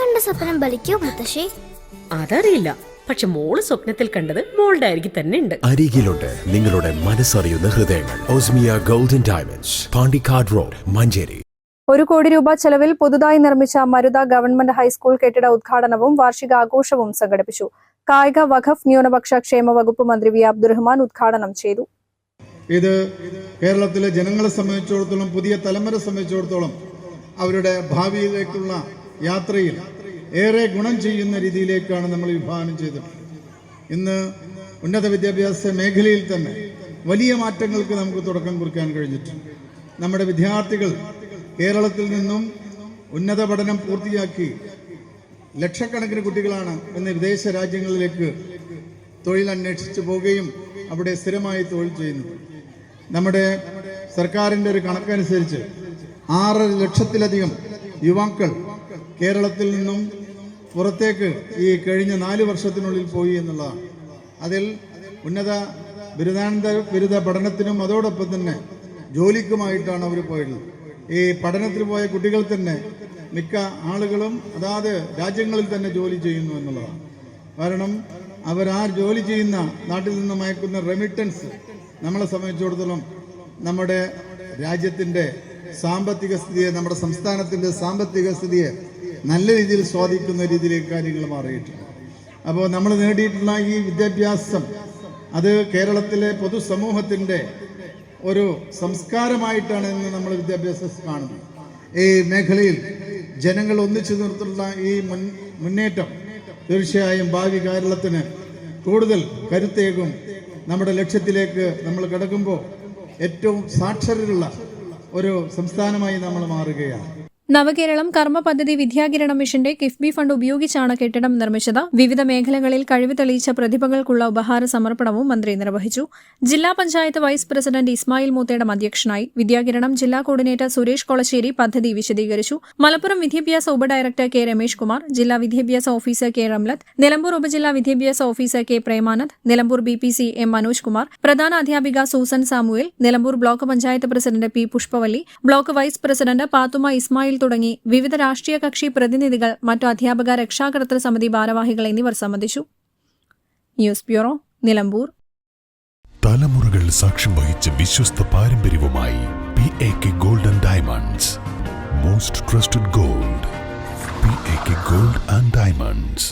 കണ്ട സ്വപ്നം ബലിക്കോ മുത്തശ്ശി? അതറിയില്ല. പക്ഷെ മോൾ സ്വപ്നത്തിൽ കണ്ടത് മോളുടെ അരികിൽ തന്നെ ഉണ്ട്. അരികിലുണ്ട് നിങ്ങളുടെ മനസ്സറിയുന്ന ഹൃദയങ്ങൾ. Osmia golden diamonds Pandikkad road Manjeri. ഒരു കോടി രൂപ ചെലവിൽ പുതുതായി നിർമ്മിച്ച മരുത ഗവൺമെന്റ് ഹൈസ്കൂൾ കെട്ടിട ഉദ്ഘാടനവും വാർഷികാഘോഷവും സംഘടിപ്പിച്ചു. കായിക വഖഫ് ന്യൂനപക്ഷ ക്ഷേമ വകുപ്പ് മന്ത്രി വി അബ്ദുറഹ്മാൻ ഉദ്ഘാടനം ചെയ്തു. ഇത് കേരളത്തിലെ ജനങ്ങളെ സംബന്ധിച്ചിടത്തോളം പുതിയ തലമുറ സംബന്ധിച്ചിടത്തോളം അവരുടെ ഭാവിയിലേക്കുള്ള യാത്രയിൽ ഏറെ ഗുണം ചെയ്യുന്ന രീതിയിലേക്കാണ് നമ്മൾ വിഭാവനം ചെയ്തിട്ടുള്ളത് ഇന്ന് ഉന്നത വിദ്യാഭ്യാസ മേഖലയിൽ തന്നെ വലിയ മാറ്റങ്ങൾക്ക് നമുക്ക് തുടക്കം കുറിക്കാൻ കഴിഞ്ഞിട്ടുണ്ട്. നമ്മുടെ വിദ്യാർത്ഥികൾ കേരളത്തിൽ നിന്നും ഉന്നത പഠനം പൂർത്തിയാക്കി ലക്ഷക്കണക്കിന് കുട്ടികളാണ് ഇന്ന് വിദേശ രാജ്യങ്ങളിലേക്ക് തൊഴിൽ അന്വേഷിച്ചു പോവുകയും അവിടെ സ്ഥിരമായി തൊഴിൽ ചെയ്യുന്നത്. നമ്മുടെ സർക്കാരിന്റെ ഒരു കണക്കനുസരിച്ച് ആറര ലക്ഷത്തിലധികം യുവാക്കൾ കേരളത്തിൽ നിന്നും പുറത്തേക്ക് ഈ കഴിഞ്ഞ നാല് വർഷത്തിനുള്ളിൽ പോയി എന്നുള്ളതാണ്. അതിൽ ഉന്നത ബിരുദാനന്തര ബിരുദ പഠനത്തിനും അതോടൊപ്പം തന്നെ ജോലിക്കുമായിട്ടാണ് അവർ പോയത്. ഈ പഠനത്തിൽ പോയ കുട്ടികൾ തന്നെ മിക്ക ആളുകളും അതാത് രാജ്യങ്ങളിൽ തന്നെ ജോലി ചെയ്യുന്നു എന്നുള്ളതാണ്. കാരണം അവർ ആ ജോലി ചെയ്യുന്ന നാട്ടിൽ നിന്ന് മയക്കുന്ന റെമിറ്റൻസ് നമ്മളെ സംബന്ധിച്ചിടത്തോളം നമ്മുടെ രാജ്യത്തിന്റെ സാമ്പത്തിക സ്ഥിതിയെ നമ്മുടെ സംസ്ഥാനത്തിന്റെ സാമ്പത്തിക സ്ഥിതിയെ നല്ല രീതിയിൽ സ്വാധീനിക്കുന്ന രീതിയിലേക്ക് കാര്യങ്ങൾ മാറിയിട്ടുണ്ട്. അപ്പോൾ നമ്മൾ നേടിയിട്ടുള്ള ഈ വിദ്യാഭ്യാസം അത് കേരളത്തിലെ പൊതുസമൂഹത്തിന്റെ ഒരു സംസ്കാരമായിട്ടാണ് ഇന്ന് നമ്മൾ വിദ്യാഭ്യാസം കാണുന്നത്. ഈ മേഖലയിൽ ജനങ്ങൾ ഒന്നിച്ചു നിർത്തുള്ള ഈ മുൻ മുന്നേറ്റം തീർച്ചയായും ഭാവി കേരളത്തിന് കൂടുതൽ കരുത്തേകും. നമ്മുടെ ലക്ഷ്യത്തിലേക്ക് നമ്മൾ കിടക്കുമ്പോൾ ഏറ്റവും സാക്ഷരരുള്ള ഒരു സംസ്ഥാനമായി നമ്മൾ മാറുകയാണ്. നവകേരളം കർമ്മ പദ്ധതി വിദ്യാകിരണ മിഷന്റെ കിഫ്ബി ഫണ്ട് ഉപയോഗിച്ചാണ് കെട്ടിടം നിർമ്മിച്ചത്. വിവിധ മേഖലകളിൽ കഴിവ് തെളിയിച്ച പ്രതിഭകൾക്കുള്ള ഉപഹാര സമർപ്പണവും മന്ത്രി നിർവഹിച്ചു. ജില്ലാ പഞ്ചായത്ത് വൈസ് പ്രസിഡന്റ് ഇസ്മായിൽ മൂത്തയുടെ അധ്യക്ഷനായി വിദ്യാകിരണം ജില്ലാ കോർഡിനേറ്റർ സുരേഷ് കൊളശ്ശേരി പദ്ധതി വിശദീകരിച്ചു. മലപ്പുറം വിദ്യാഭ്യാസ ഉപഡയറക്ടർ കെ രമേഷ് കുമാർ ജില്ലാ വിദ്യാഭ്യാസ ഓഫീസർ കെ റംലത്ത് നിലമ്പൂർ ഉപജില്ലാ വിദ്യാഭ്യാസ officer K Premanand Nilambur B P C M Manoj Kumar പ്രധാന അധ്യാപിക Susan Samuel Nilambur block panchayat president P Pushpavalli block vice president Pathuma Ismail തുടങ്ങി വിവിധ രാഷ്ട്രീയ കക്ഷി പ്രതിനിധികൾ മറ്റു അധ്യാപക രക്ഷാകർത്തൃ സമിതി ഭാരവാഹികൾ എന്നിവർ സംബന്ധിച്ചു. News bureau Nilambur. തലമുറകൾ സാക്ഷ്യം വഹിച്ച വിശ്വസ്ത പാരമ്പര്യവുമായി P A K golden diamonds most trusted gold P A K gold and diamonds